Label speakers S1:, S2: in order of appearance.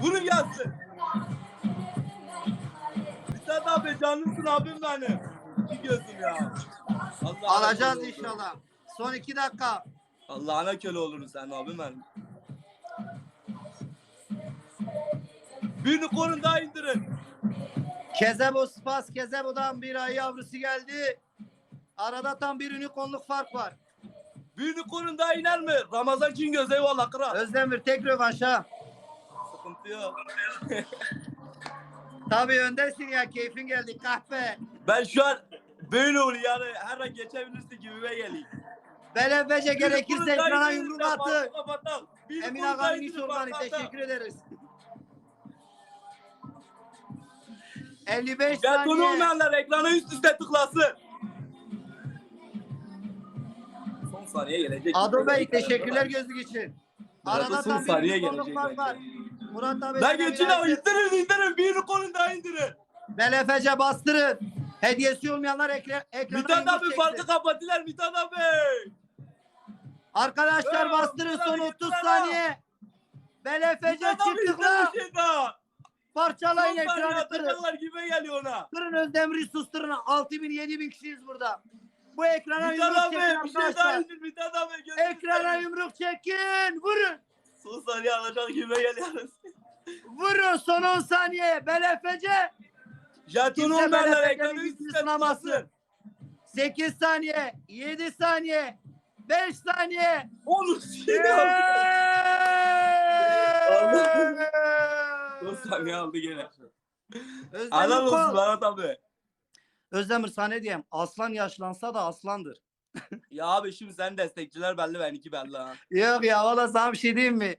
S1: Vurun gelsin. Mithat abi canlısın abim benim. İki gözüm ya. Allah'ına
S2: Alacağız inşallah. Son iki dakika.
S1: Allah'ına köle olursun sen abim benim. Birini korun daha indirin.
S2: Kezebo Spas Kezebo'dan bir ay yavrusu geldi. Arada tam bir unikonluk fark var.
S1: Birini korun daha iner mi? Ramazan Cingöz eyvallah kral.
S2: Özdemir tek rövanş ha.
S1: Sıkıntı yok.
S2: Tabii öndesin ya keyfin geldi kahpe.
S1: Ben şu an böyle oluyor yani her an geçebilirsin gibime geliyor.
S2: Belefece gerekirse ekrana yumruk attı. Emin
S1: indirin,
S2: iş organi
S1: farkı
S2: teşekkür ederiz. 55
S1: Jeton
S2: saniye.
S1: olmayanlar ekrana üst üste tıklasın. Son saniye gelecek.
S2: Ado Bey teşekkürler gözlük için.
S1: Arada
S2: tam
S1: saniye
S2: bir fark var. Murat abi.
S1: Lan
S2: bir
S1: ama
S2: ay-
S1: indirin indirin. Birini korun daha indirin.
S2: Belefece bastırın. Hediyesi olmayanlar ekra ekrana
S1: Mithat abi
S2: çeksin.
S1: farkı kapattılar Mithat abi.
S2: Arkadaşlar
S1: Bravo,
S2: bastırın son
S1: bravo,
S2: 30
S1: bravo.
S2: saniye. Belefece
S1: bir şey daha.
S2: parçalayın ekranı kırın.
S1: gibi geliyor ona.
S2: Kırın Özdemir'i susturun. 6000 7000 kişiyiz burada. Bu ekrana
S1: Mithat
S2: yumruk
S1: abi
S2: çekin
S1: bir şey daha indir Mithat abi.
S2: Ekrana yumruk çekin. Vurun.
S1: Son saniye alacak gibi geliyoruz.
S2: Vurun son 10 saniye. Belefece.
S1: Jeton
S2: Kimse
S1: olmayanlar
S2: Belefece'nin
S1: ekranı üst üste
S2: sınamasın.
S1: tıklasın.
S2: 8 saniye. 7 saniye. 5 saniye.
S1: Onu seni aldı. Son saniye aldı gene.
S2: Özdemir,
S1: Helal olsun
S2: kol.
S1: Berat abi.
S2: Özdemir sana ne diyeyim? Aslan yaşlansa da aslandır.
S1: Ya abi şimdi sen destekçiler belli benimki belli ha.
S2: Yok ya valla sana bir şey diyeyim mi?